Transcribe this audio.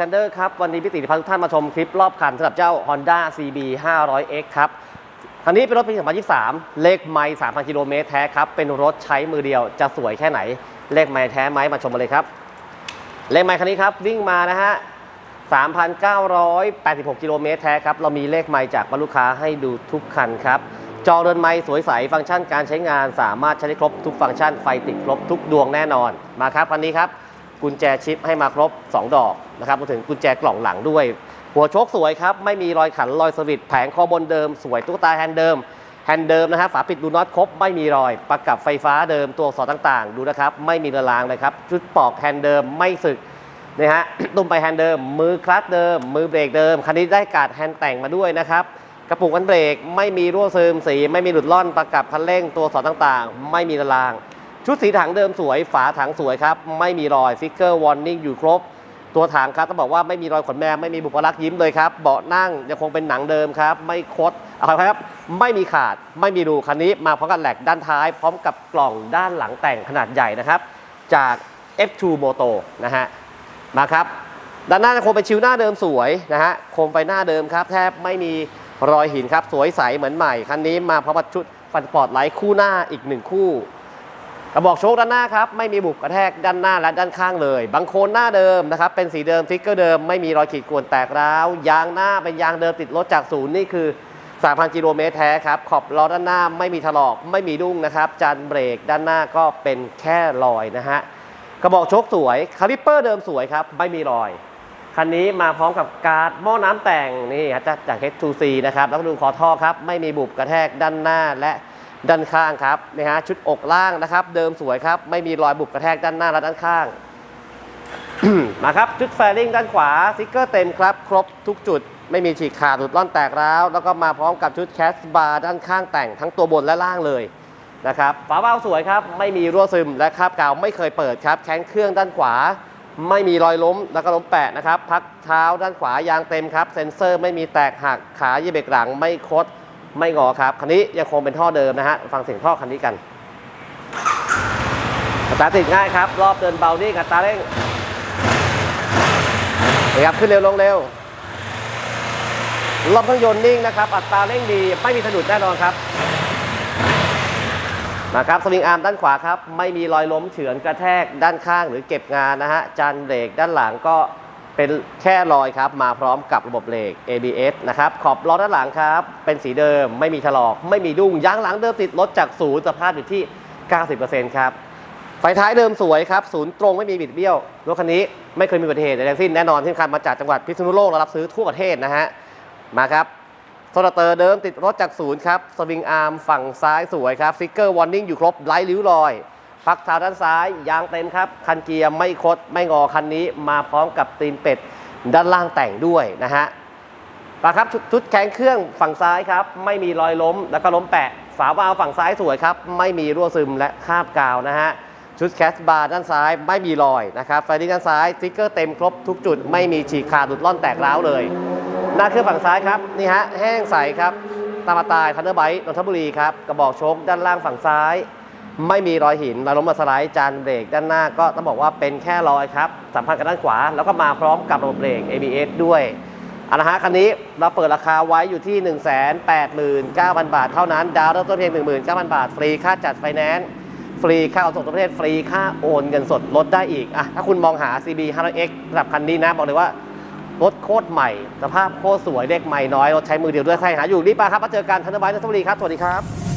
Thunder ครับ วันนี้พี่ติพาทุกท่านมาชมคลิปรอบคันสำหรับเจ้า Honda CB 500X ครับคันนี้เป็นรถปี 2023 เลขไมล์3,000 กิโลเมตรแท้ครับ เป็นรถใช้มือเดียวจะสวยแค่ไหน เลขไมล์แท้ไหมมาชมกันเลยครับ เลขไมล์คันนี้ครับ วิ่งมานะฮะ 3,986 กิโลเมตรแท้ครับ เรามีเลขไมล์จากลูกค้าให้ดูทุกคันครับจอเรือนไมล์สวยใสฟังก์ชันการใช้งานสามารถใช้ได้ครบทุกฟังก์ชันไฟติดครบทุกดวงแน่นอนมาครับคันนี้ครับ กุญแจชิปให้มาครบ 2 ดอกนะครับรวมถึงกุญแจกล่องหลังด้วย หัวโชคสวยครับ ไม่มีรอยขันรอยสวิตช์แผงคอบนเดิม สวยตุ๊กตาแฮนด์เดิมแฮนด์เดิมนะฮะฝาปิดดูน็อตครบไม่มีรอย ประกับไฟฟ้าเดิมตัวสอักษรต่างๆ ดูนะครับ ไม่มีระลางเลยครับชุดปอกแฮนด์เดิมไม่สึกนะฮะตุ้มไปแฮนด์เดิม มือคลัตช์เดิม มือเบรกเดิม คันนี้ได้การ์ดแฮนด์แต่งมาด้วยนะครับกระปุกกันเบรกไม่มีรั่วซึมสี ไม่มีหลุดล่อนประกับคันเร่งตัวสอนต่างๆ ไม่มีระลาง ชุดสีถังเดิมสวย ฝาถังสวยครับ ไม่มีรอยฟิกเกอร์วอร์นิ่งอยู่ครบ ตัวถังครับต้องบอกว่าไม่มีรอยขนแมวไม่มีบุปลักษณ์ยิ้มเลยครับเบาะนั่งยังคงเป็นหนังเดิมครับ ไม่คดอะไรครับ ไม่มีขาดไม่มีรูคันนี้มาพร้อมกับแหลกด้านท้าย พร้อมกับกล่องด้านหลังแต่งขนาดใหญ่นะครับ จาก F2 Moto นะฮะมาครับด้านหน้าจะคงเป็นชิวหน้าเดิมสวยนะฮะโคมไฟหน้าเดิมครับ แทบไม่มีรอยหินครับสวยใสเหมือนใหม่คันนี้มาพร้อมกับชุดฟันสปอร์ตไลท์คู่หน้าอีกหนึ่งคู่ กระบอกโชคด้านหน้าครับไม่มีบุบกระแทกด้านหน้าและด้านข้างเลยบางโคนหน้าเดิมนะครับเป็นสีเดิมทิกเกอร์เดิมไม่มีรอยขีดข่วนแตกร้าวยางหน้าเป็นยางเดิมติดรถจากศูนย์นี่คือ 3,000กิโลเมตรแท้ครับขอบล้อด้านหน้าไม่มีถลอกไม่มีดุ้งนะครับจานเบรกด้านหน้าก็เป็นแค่รอยนะฮะกระบอกโชคสวยคาลิปเปอร์เดิมสวยครับไม่มีรอยคันนี้มาพร้อมกับการ์ดหม้อน้ำแต่งนี่ฮะจากจาก H2C นะครับแล้วก็ดูคอท่อครับไม่มีบุบกระแทกด้านหน้าและ ด้านข้างครับนี่ฮะชุดอกล่างนะครับ เดิมสวยครับ ไม่มีรอยบุบกระแทกด้านหน้าและด้านข้าง มาครับชุดแฟริงด้านขวาสติกเกอร์เต็มครับ ครบทุกจุด ไม่มีฉีกขาดหลุดล่อนแตกร้าว แล้วก็มาพร้อมกับชุดแคสบาร์ด้านข้างแต่งทั้งตัวบนและล่างเลยนะครับฝาเบ้าสวยครับ ไม่มีรั่วซึมและคราบกาวไม่เคยเปิดครับแข้งเครื่องด้านขวา ไม่มีรอยล้มแล้วก็ล้มแปะนะครับ พักเท้าด้านขวายางเต็มครับ เซ็นเซอร์ไม่มีแตกหักขาเหยียบเบรกหลังไม่คด ไม่งอครับคันนี้ยังคงเป็นท่อเดิมนะฮะฟังเสียงท่อคันนี้กันอัตราติดง่ายครับ รอบเดินเบานี่กับตราเร่งนี่ครับขึ้นเร็วลงเร็วรอบเครื่องยนต์นิ่งนะครับ อัตราเร่งดีไม่มีสะดุดแน่นอนครับนะครับสวิงอาร์มด้านขวาครับ ไม่มีรอยล้มเฉือนกระแทกด้านข้างหรือเก็บงานนะฮะจานเบรกด้านหลังก็ เป็นแค่รอยครับ มาพร้อมกับระบบเบรก ABS นะครับ ขอบล้อด้านหลังครับ เป็นสีเดิม ไม่มีถลอก ไม่มีดุ้งยางหลังเดิมติดรถจากศูนย์สภาพอยู่ที่ 90%ครับ ไฟท้ายเดิมสวยครับ ศูนย์ตรงไม่มีบิดเบี้ยว รถคันนี้ไม่เคยมีอุบัติเหตุใดทั้งสิ้นแน่นอนที่คัญมาจากจังหวัดพิษณุโลกและรับซื้อทั่วประเทศนะฮะ มาครับโซลาเตอร์เดิมติดรถจากศูนย์ครับ สวิงอาร์มฝั่งซ้ายสวยครับซิกเกอร์วอร์นิ่งอยู่ครบไร้ริ้วรอย พักเท้าด้านซ้ายยางเต็มครับ คันเกียร์ไม่คดไม่งอคันนี้มาพร้อมกับตีนเป็ดด้านล่างแต่งด้วยนะฮะมาครับชุดชุดแข้งเครื่องฝั่งซ้ายครับ ไม่มีรอยล้มแล้วก็ล้มแปะ ฝาวาล์วฝั่งซ้ายสวยครับ ไม่มีรั่วซึมและคาบกาวนะฮะชุดแคสบาร์ด้านซ้ายไม่มีรอยนะครับไฟดิ้งด้านซ้ายสติ๊กเกอร์เต็มครบทุกจุด ไม่มีฉีกขาดหลุดล่อนแตกร้าวเลย หน้าเครื่องฝั่งซ้ายครับนี่ฮะแห้งใสครับตามมาตายทันเดอร์ไบต์นนทบุรีครับกระบอกโชคด้านล่างฝั่งซ้าย ไม่มีรอยหินรอยล้มมาสไลด์จานเบรกด้านหน้าก็ต้องบอกว่าเป็นแค่รอยครับ สัมพันธ์กับด้านขวา แล้วก็มาพร้อมกับระบบเบรก ABS ด้วยอาละฮะคันนี้เราเปิดราคาไว้อยู่ที่ 189,000 บาท เท่านั้น ดาวน์เริ่มต้นเพียง 19,000 บาท ฟรีค่าจัดไฟแนนซ์ฟรีค่าขนส่งทั่วประเทศฟรีค่าโอนเงินสดลดได้อีกอะถ้าคุณมองหา CB 500X สำหรับคันนี้นะ บอกเลยว่ารถโคตรใหม่ สภาพโคตรสวยเลขใหม่น้อยรถใช้มือเดียวด้วยใครหาอยู่รีบมาครับมาเจอกันทันเดอร์ไบต์นนทบุรีครับสวัสดีครับ